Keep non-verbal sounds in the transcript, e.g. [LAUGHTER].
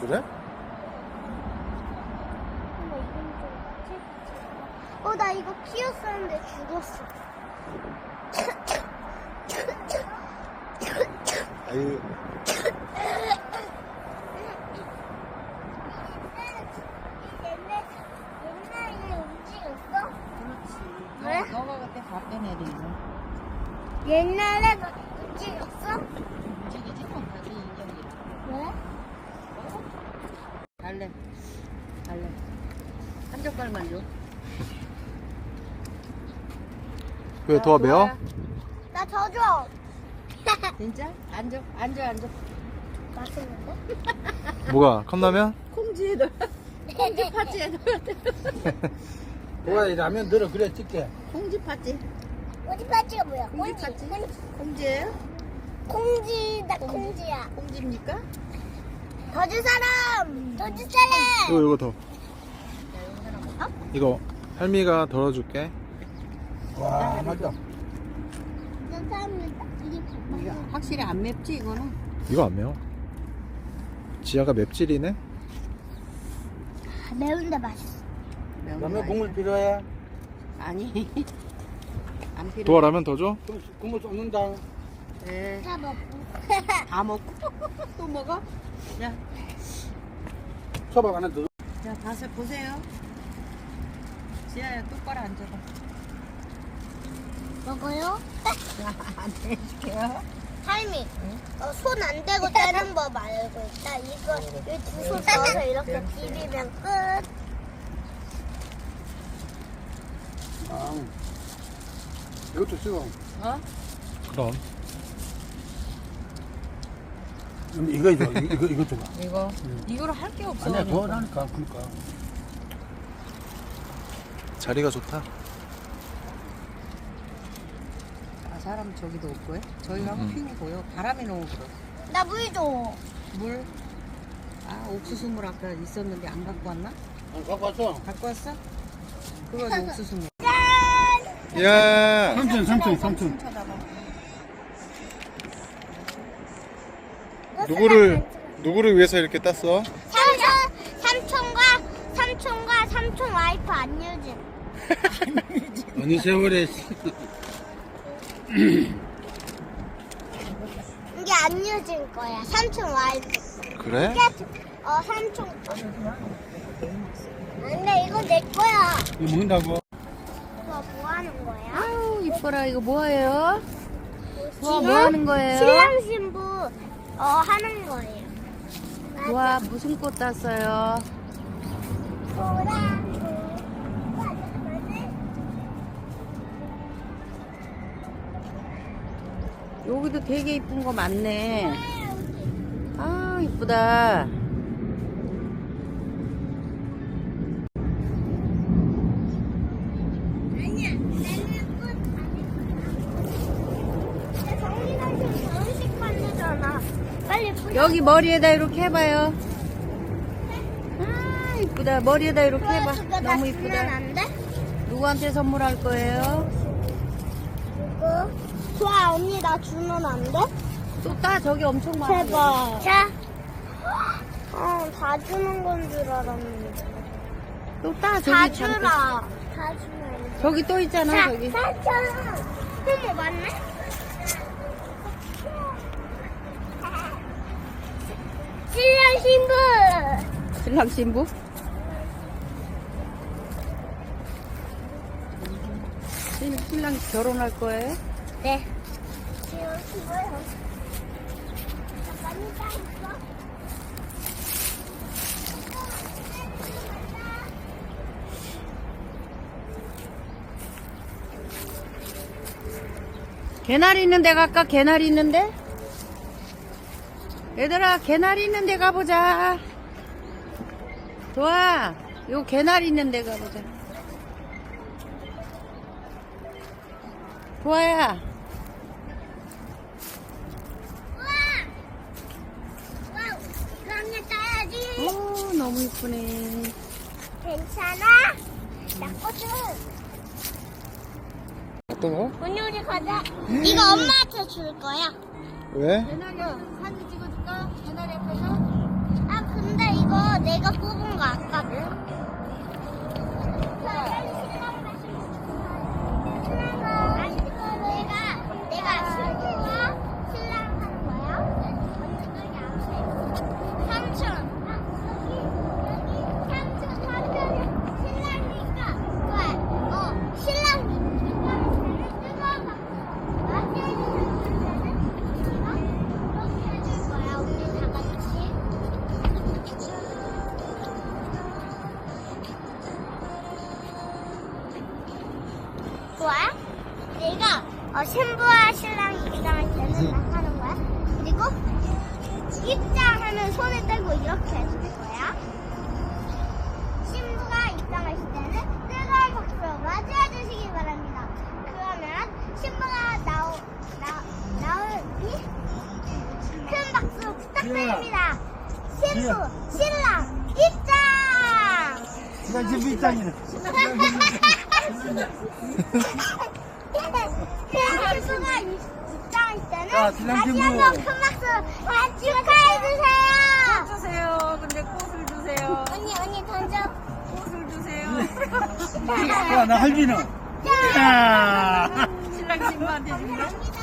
그래? 어, 나 이거 키웠었는데 죽었어. 아유. 옛날에 움직였어? 움직이지 못하지 인형이랑. 왜? 갈래. 갈래. 한 젓갈만 줘. 왜 더 매워? 나더 줘. [LAUGHS] 진짜? 앉아, 앉아, 앉아. 맛있는데? [LAUGHS] 뭐가? 컵라면? 콩지에 넣어. 콩지 파지에 넣어야 돼. [LAUGHS] 뭐야 이 라면 들어 그래 찍게 콩지 파지. 어디 파지가 뭐야? 콩지 콩지. 파지. 콩지. 콩지예요? 콩지, 나 콩지야. 콩지입니까? 더 줄 사람! 더 줄 사람! 이거, 이거 더. 이거 할미가 덜어줄게. 와 맞다 저 사람은 이게 이거 확실히 안 맵지, 이거는? 이거 안 매워. 지아가 맵찔이네? 아, 매운데 맛있어. 매운 라면 거 국물 필요해 아니. [LAUGHS] 안 필요해. 도와 라면 더 줘? 그럼 국물 쏟는다 네. 다 먹고. [LAUGHS] 다 먹고 또 먹어? 야, 소박 하나 더 자, 봐서 보세요. 지아야 똑바로 앉아봐. 먹어요? [LAUGHS] 자, 안 해줄게요. 할미, 어, 손 안 대고 떼는 법 알고 있다. 이거 두손 넣어서 이렇게 비비면 끝. 아, 이것도 쓰고 어? 그럼. 음, 이거 줘 이거 이거 줘봐 이거 이거로 할게 없어. 아니야 더 하니까 그러니까 자리가 좋다. 아, 사람 저기도 없고요. 저희가 음. 피우고요. 바람이 너무 불어. 나 물 줘. 물. 아, 옥수수물 아까 있었는데 안 갖고 왔나? 아, 갖고 왔어 갖고 왔어? 그거 [LAUGHS] 옥수수물. 야 삼촌 삼촌 삼촌 쳐다봐. 누구를, 누구를 위해서 이렇게 땄어? 삼촌, 삼촌과 삼촌과 삼촌 와이프 안유진. [LAUGHS] 어느 세월에 이게 안유진 거야. 삼촌 와이프. 그래? 이게 어 삼촌 거. 근데 이거 내 거야. 이거 먹는다고 이거 뭐 하는 거야? 아우, 이뻐라. 이거 뭐예요? 와, 지금 뭐 하는 거예요? 신랑 신부 어 하는 거예요. 와, 무슨 꽃 땄어요? 보라고. 여기도 되게 이쁜 거 많네. 아, 이쁘다. 아니야, 나는 꽃 아닐 거야. 정리당신 결혼식 하려잖아. 빨리 뿌려. 여기 머리에다 이렇게 해봐요. 아, 이쁘다. 머리에다 이렇게 해봐. 나 너무 이쁘다. 안 돼? 누구한테 선물할 거예요? 이거. 좋아, 언니 나 주면 안 돼? 또 따, 저기 엄청 많아. 제발. 자. 어, 다 주는 건 줄 알았는데. 또 따, 다 저기 주라. 잠깐. 다 주면. 저기 또 있잖아, 자, 저기. 사천. 어머, 맞네? 신랑 신부. 신랑 신부? 신- 신랑 결혼할 거예요? 네. 신랑 신부요. 잠깐 이따 있어. 개나리 있는 데 갈까? 개나리 있는데? 얘들아, 개나리 있는 데 가보자. 좋아. 요 개나리 있는 데 가보자. 따야지. 오, 너무 이쁘네. 괜찮아? 나 꽃은. 어떤 거? 언니 우리 가자. 이거 엄마한테 줄 거야. 왜? 개나리야, 사진 찍 어줄까? 개나리 앞에서? 아 근데 이거 내가 뽑은 거 아까. 자, 어, 신부와 신랑이 입장할 때는 막 하는 거야. 그리고 입장하면 손을 떼고 이렇게 해줄 거야. 신부가 입장하실 때는 뜨거운 박수로 맞이해주시기 바랍니다. 그러면 신부가 나오, 나, 나오니 큰 박수 부탁드립니다. 신부, 신랑, 입장! 나 지금 입장이네. [LAUGHS] 신부가 입장할 때는 자, 신랑 다시 신부. 한번 큰 박수 다 축하해 주세요! 주세요. 근데 꽃을 주세요. 언니, 언니 던져. 꽃을 주세요. 야, 나 할비는. 야. 신랑 신부한테 준다. 감사합니다.